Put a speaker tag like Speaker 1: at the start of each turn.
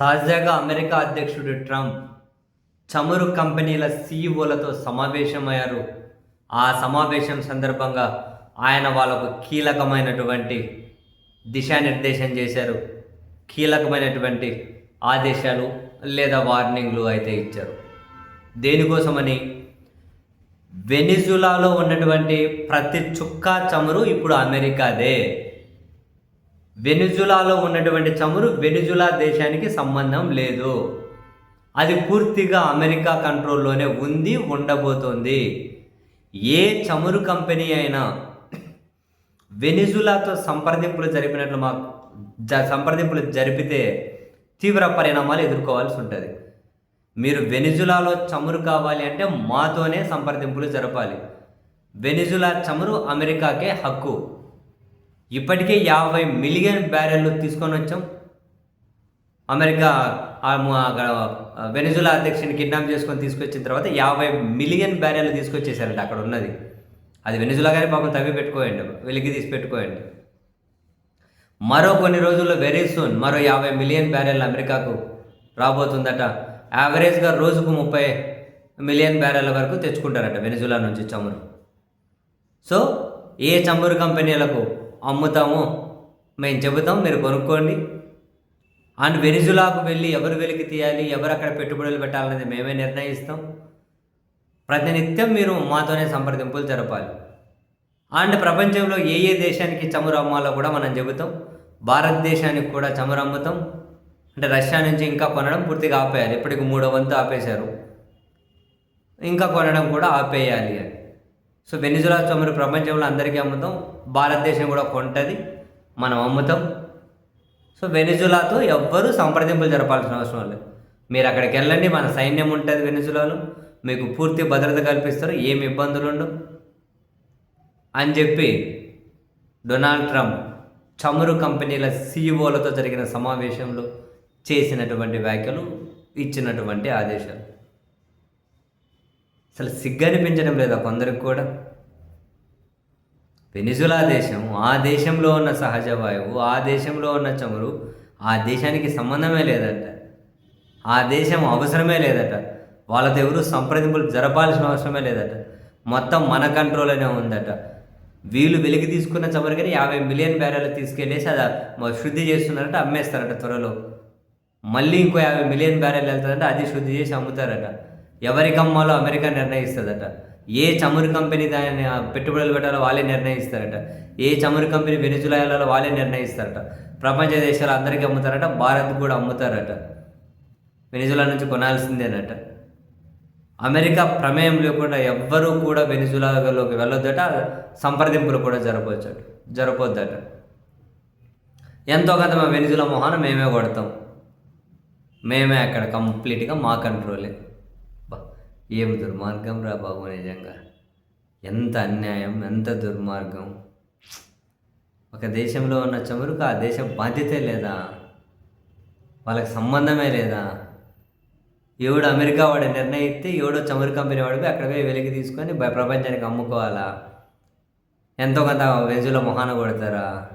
Speaker 1: తాజాగా అమెరికా అధ్యక్షుడు ట్రంప్ చమురు కంపెనీల సీఈఓలతో సమావేశమయ్యారు. ఆ సమావేశం సందర్భంగా ఆయన వాళ్ళకు కీలకమైనటువంటి దిశానిర్దేశం చేశారు. కీలకమైనటువంటి ఆదేశాలు లేదా వార్నింగ్లు అయితే ఇచ్చారు. దేనికోసమని? వెనిజులాలో ఉన్నటువంటి ప్రతి చుక్క చమురు ఇప్పుడు అమెరికాదే. వెనిజులాలో ఉన్నటువంటి చమురు వెనిజులా దేశానికి సంబంధం లేదు. అది పూర్తిగా అమెరికా కంట్రోల్లోనే ఉంది ఉండబోతోంది. ఏ చమురు కంపెనీ అయినా వెనిజులాతో సంప్రదింపులు జరిపినట్లు మా జ సంప్రదింపులు జరిపితే తీవ్ర పరిణామాలు ఎదుర్కోవాల్సి ఉంటుంది. మీరు వెనిజులాలో చమురు కావాలి అంటే మాతోనే సంప్రదింపులు జరపాలి. వెనిజులా చమురు అమెరికాకే హక్కు. ఇప్పటికే యాభై మిలియన్ బ్యారెళ్ళు తీసుకొని వచ్చాం. అమెరికా అక్కడ వెనిజులా అధ్యక్షుని కిడ్నాప్ చేసుకొని తీసుకొచ్చిన తర్వాత యాభై మిలియన్ బ్యారెళ్ళు తీసుకొచ్చేసారంట అక్కడ ఉన్నది. అది వెనిజులా గారి పాపం తవ్వి పెట్టుకోయండి వెలికి తీసి పెట్టుకోయండి. మరో కొన్ని రోజుల్లో వెరీ సూన్ మరో యాభై మిలియన్ బ్యారెల్ అమెరికాకు రాబోతుందట. యావరేజ్గా రోజుకు ముప్పై మిలియన్ బ్యారెల్ వరకు తెచ్చుకుంటారట వెనిజులా నుంచి చమురు. సో ఏ చమురు కంపెనీలకు అమ్ముతాము. మేము చెబుతాం మీరు కొనుక్కోండి. అండ్ వెనిజులాకు వెళ్ళి ఎవరు వెలికి తీయాలి ఎవరు అక్కడ పెట్టుబడులు పెట్టాలనేది మేమే నిర్ణయిస్తాం. ప్రతినిత్యం మీరు మాతోనే సంప్రదింపులు జరపాలి. అండ్ ప్రపంచంలో ఏ ఏ దేశానికి చమురు అమ్మాలో కూడా మనం చెబుతాం. భారతదేశానికి కూడా చమురు అమ్ముతాం అంటే రష్యా నుంచి ఇంకా కొనడం పూర్తిగా ఆపేయాలి. ఇప్పటికి మూడో వంతు ఆపేశారు. ఇంకా కొనడం కూడా ఆపేయాలి అని. సో వెనిజులా చమురు ప్రపంచంలో అందరికీ అమ్ముతాం భారతదేశం కూడా కొంటది మనం అమ్ముతాం. సో వెనిజులాతో ఎవ్వరూ సంప్రదింపులు జరపాల్సిన అవసరం లేదు. మీరు అక్కడికి వెళ్ళండి మన సైన్యం ఉంటుంది వెనిజులాలో మీకు పూర్తి భద్రత కల్పిస్తారు ఏమి ఇబ్బందులు ఉండవు. అని చెప్పి డొనాల్డ్ ట్రంప్ చమురు కంపెనీల సీఈఓలతో జరిగిన సమావేశంలో చేసినటువంటి వ్యాఖ్యలు ఇచ్చినటువంటి ఆదేశాలు. అసలు సిగ్గనిపించడం లేదా కొందరికి కూడా. వెనిజులా దేశం ఆ దేశంలో ఉన్న సహజ వాయువు ఆ దేశంలో ఉన్న చమురు ఆ దేశానికి సంబంధమే లేదట. ఆ దేశం అవసరమే లేదట. వాళ్ళతో ఎవరు సంప్రదింపులు జరపాల్సిన అవసరమే లేదట. మొత్తం మన కంట్రోల్లోనే ఉందట. వీళ్ళు వెలికి తీసుకున్న చమురుకని యాభై మిలియన్ బ్యారెల్ తీసుకెళ్ళేసి అది శుద్ధి చేస్తున్నారట అమ్మేస్తారట త్వరలో. మళ్ళీ ఇంకో యాభై మిలియన్ బ్యారెల్ వెళ్తారంటే అది శుద్ధి చేసి అమ్ముతారట. ఎవరికి అమ్మాలో అమెరికా నిర్ణయిస్తుందట? ఏ చమురు కంపెనీ దాని పెట్టుబడులు పెట్టాలో వాళ్ళే నిర్ణయిస్తారట. ఏ చమురు కంపెనీ వెనుజులాలో వాళ్ళే నిర్ణయిస్తారట. ప్రపంచ దేశాలు అందరికీ అమ్ముతారట భారత్ కూడా అమ్ముతారట. వెనుజులా నుంచి కొనాల్సిందేనట. అమెరికా ప్రమేయం లేకుండా ఎవ్వరూ కూడా వెనుజులాలోకి వెళ్ళొద్దట. సంప్రదింపులు కూడా జరపవచ్చు జరపొద్దట. ఎంతో కొంత మా వెనుజుల మొహాన మేమే కొడతాం. మేమే అక్కడ కంప్లీట్గా మా కంట్రోలే. ఏం దుర్మార్గం రా బాబు నిజంగా? ఎంత అన్యాయం ఎంత దుర్మార్గం? ఒక దేశంలో ఉన్న చమురుకు ఆ దేశం బాధ్యతే లేదా? వాళ్ళకి సంబంధమే లేదా? ఎవడు అమెరికా వాడు నిర్ణయిస్తే ఎవడో చమురు కంపెనీ వాడిపోయి అక్కడ పోయి వెలికి తీసుకొని ప్రపంచానికి అమ్ముకోవాలా? ఎంతో కొంత వెజుల మొహాన కొడతారా?